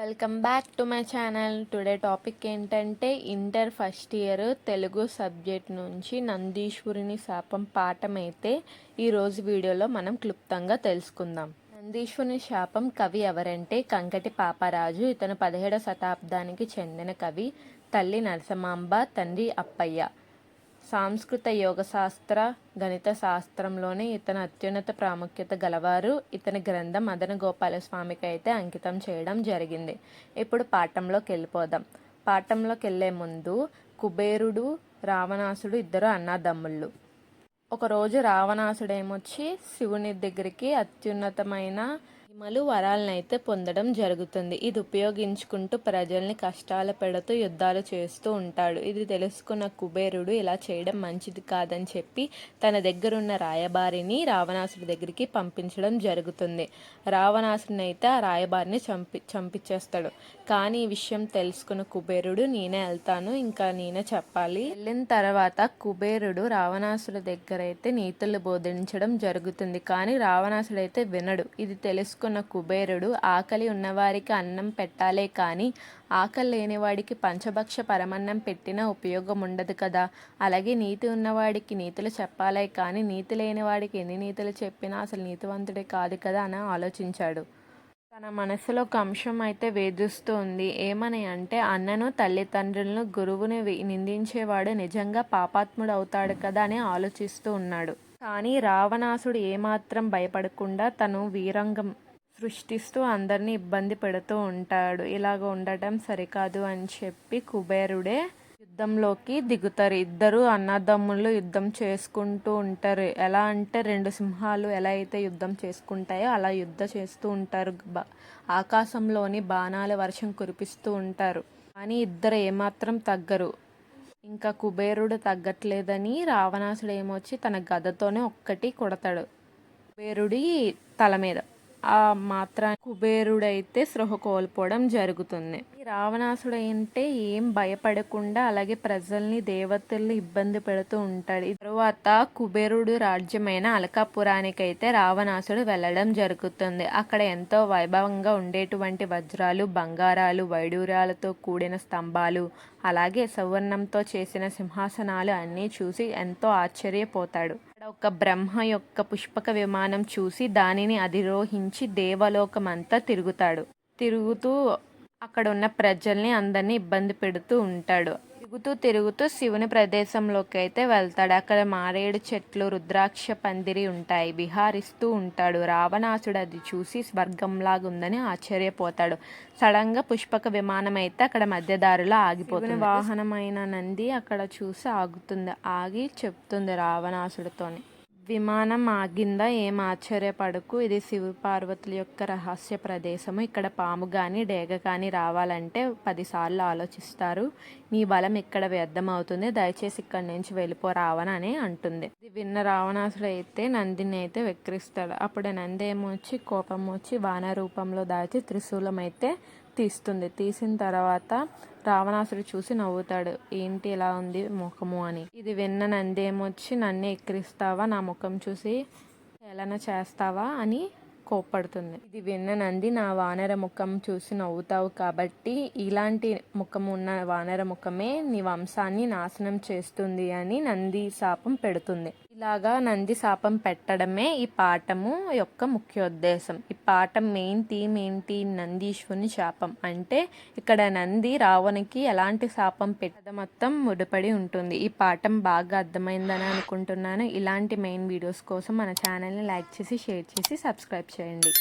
Welcome back to my channel. Today topic ఏంటంటే inter first year Telugu subject నుంచి నందీశ్వరుని శాపం పాఠం అయితే ఈరోజు వీడియోలో మనం క్లుప్తంగా తెలుసుకుందాం. నందీశ్వరుని శాపం కవి ఎవరంటే కంకటి పాపరాజు. ఇతను పదిహేడవ శతాబ్దానికి చెందిన కవి తల్లి నరసమాంబ తండ్రి అప్పయ్య. సాంస్కృత యోగ శాస్త్ర గణిత శాస్త్రంలోనే ఇతను అత్యున్నత ప్రాముఖ్యత గలవారు. ఇతని గ్రంథం మదన గోపాల స్వామికి అయితే అంకితం చేయడం జరిగింది. ఇప్పుడు పాఠంలోకి వెళ్ళిపోదాం. పాఠంలోకి వెళ్ళే ముందు కుబేరుడు రావణాసుడు ఇద్దరు అన్నదమ్ముళ్ళు. ఒకరోజు రావణాసుడు ఏమొచ్చి శివుని దగ్గరికి అత్యున్నతమైన మహిమలు వరాలనైతే పొందడం జరుగుతుంది. ఇది ఉపయోగించుకుంటూ ప్రజల్ని కష్టాలు పెడుతూ యుద్ధాలు చేస్తూ ఉంటాడు. ఇది తెలుసుకున్న కుబేరుడు ఇలా చేయడం మంచిది కాదని చెప్పి తన దగ్గరున్న రాయబారిని రావణాసుడి దగ్గరికి పంపించడం జరుగుతుంది. రావణాసుడిని అయితే ఆ రాయబారిని చంపి చంపించేస్తాడు కానీ ఈ విషయం తెలుసుకున్న కుబేరుడు నేనే వెళ్తాను ఇంకా నేనే చెప్పాలి. వెళ్ళిన తర్వాత కుబేరుడు రావణాసుడి దగ్గర అయితే నీతులు బోధించడం జరుగుతుంది. కానీ రావణాసుడు అయితే వినడు. ఇది తెలుసుకున్న కుబేరుడు ఆకలి ఉన్నవారికి అన్నం పెట్టాలే కానీ ఆకలి లేనివాడికి పంచభక్ష పరమన్నం పెట్టినా ఉపయోగం ఉండదు కదా. అలాగే నీతి ఉన్నవాడికి నీతులు చెప్పాలే కానీ నీతి లేనివాడికి ఎన్ని నీతులు చెప్పినా అసలు నీతివంతుడే కాదు కదా అని ఆలోచించాడు. తన మనసులో ఒక అంశం అయితే వేధిస్తూ ఉంది ఏమని అంటే అన్నను తల్లిదండ్రులను గురువుని నిందించేవాడు నిజంగా పాపాత్ముడు అవుతాడు కదా అని ఆలోచిస్తూ ఉన్నాడు. కానీ రావణాసుడు ఏమాత్రం భయపడకుండా తను వీరంగం సృష్టిస్తూ అందరినీ ఇబ్బంది పెడుతూ ఉంటాడు. ఇలాగ ఉండటం సరికాదు అని చెప్పి కుబేరుడే యుద్ధంలోకి దిగుతారు. ఇద్దరు అన్నదమ్ముళ్ళు యుద్ధం చేసుకుంటూ ఉంటారు. ఎలా అంటే రెండు సింహాలు ఎలా అయితే యుద్ధం చేసుకుంటాయో అలా యుద్ధ చేస్తూ ఉంటారు. ఆకాశంలోని బాణాల వర్షం కురిపిస్తూ ఉంటారు. కానీ ఇద్దరు ఏమాత్రం తగ్గరు. ఇంకా కుబేరుడు తగ్గట్లేదని రావణాసుడు ఏమొచ్చి తన గదతోనే ఒక్కటి కొడతాడు. కుబేరుడి తల మీద. ఆ మాత్రం కుబేరుడైతే స్పృహ కోల్పోవడం జరుగుతుంది. ఈ రావణాసుడు అంటే ఏం భయపడకుండా అలాగే ప్రజల్ని దేవతల్ని ఇబ్బంది పెడుతూ ఉంటాడు. తరువాత కుబేరుడు రాజ్యమైన అలకాపురానికి అయితే రావణాసుడు వెళ్ళడం జరుగుతుంది. అక్కడ ఎంతో వైభవంగా ఉండేటువంటి వజ్రాలు బంగారాలు వైడూర్యాలతో కూడిన స్తంభాలు అలాగే సువర్ణంతో చేసిన సింహాసనాలు అన్నీ చూసి ఎంతో ఆశ్చర్యపోతాడు. అక్కడ ఒక బ్రహ్మ యొక్క పుష్పక విమానం చూసి దానిని అధిరోహించి దేవలోకమంతా తిరుగుతాడు. తిరుగుతూ అక్కడ ఉన్న ప్రజల్ని అందరినీ ఇబ్బంది పెడుతూ ఉంటాడు. తిరుగుతూ తిరుగుతూ శివుని ప్రదేశంలోకి అయితే వెళ్తాడు. అక్కడ మారేడు చెట్లు రుద్రాక్ష పందిరి ఉంటాయి. విహారిస్తూ ఉంటాడు. రావణాసుడు అది చూసి స్వర్గంలాగుందని ఆశ్చర్యపోతాడు. సడన్గా పుష్పక విమానం అయితే అక్కడ మధ్యదారిలో ఆగిపోతుంది. వాహనమైన నంది అక్కడ చూసి ఆగుతుంది. ఆగి చెప్తుంది రావణాసుడితోని. విమానం ఆగిందా ఏం ఆశ్చర్యపడకు. ఇది శివపార్వతుల యొక్క రహస్య ప్రదేశము. ఇక్కడ పాము కానీ డేగ కానీ రావాలంటే పదిసార్లు ఆలోచిస్తారు. నీ బలం ఇక్కడ వ్యర్థమవుతుంది. దయచేసి ఇక్కడి నుంచి వెళ్ళిపో రావణ అని అంటుంది. ఇది విన్న రావణాసుడు అయితే నందిని అయితే వెక్కిరిస్తాడు అప్పుడు నంది ఏమొచ్చి కోపం వచ్చి వాన రూపంలో దాచి త్రిశూలం అయితే తీస్తుంది. తీసిన తర్వాత రావణాసుడు చూసి నవ్వుతాడు. ఏంటి ఇలా ఉంది ముఖము అని. ఇది విన్న నందేమొచ్చి నన్ను ఎక్కిరిస్తావా? నా ముఖం చూసి ఏలన చేస్తావా? అని కోప్పడుతుంది. ఇది విన్న నంది నా వానర ముఖం చూసి నవ్వుతావు కాబట్టి ఇలాంటి ముఖం ఉన్న వానర ముఖమే నీ వంశాన్ని నాశనం చేస్తుంది అని నంది శాపం పెడుతుంది. ఇలాగా నంది శాపం పెట్టడమే ఈ పాఠము యొక్క ముఖ్యోద్దేశం. ఈ పాఠం మెయిన్ థీమ్ ఏంటి నందీశ్వరుని శాపం? అంటే ఇక్కడ నంది రావణికి ఎలాంటి శాపం పెట్టడం మొత్తం ముడిపడి ఉంటుంది. ఈ పాఠం బాగా అర్థమైందని అనుకుంటున్నాను. ఇలాంటి మెయిన్ వీడియోస్ కోసం మన ఛానల్ని లైక్ చేసి షేర్ చేసి సబ్స్క్రైబ్ చేయండి.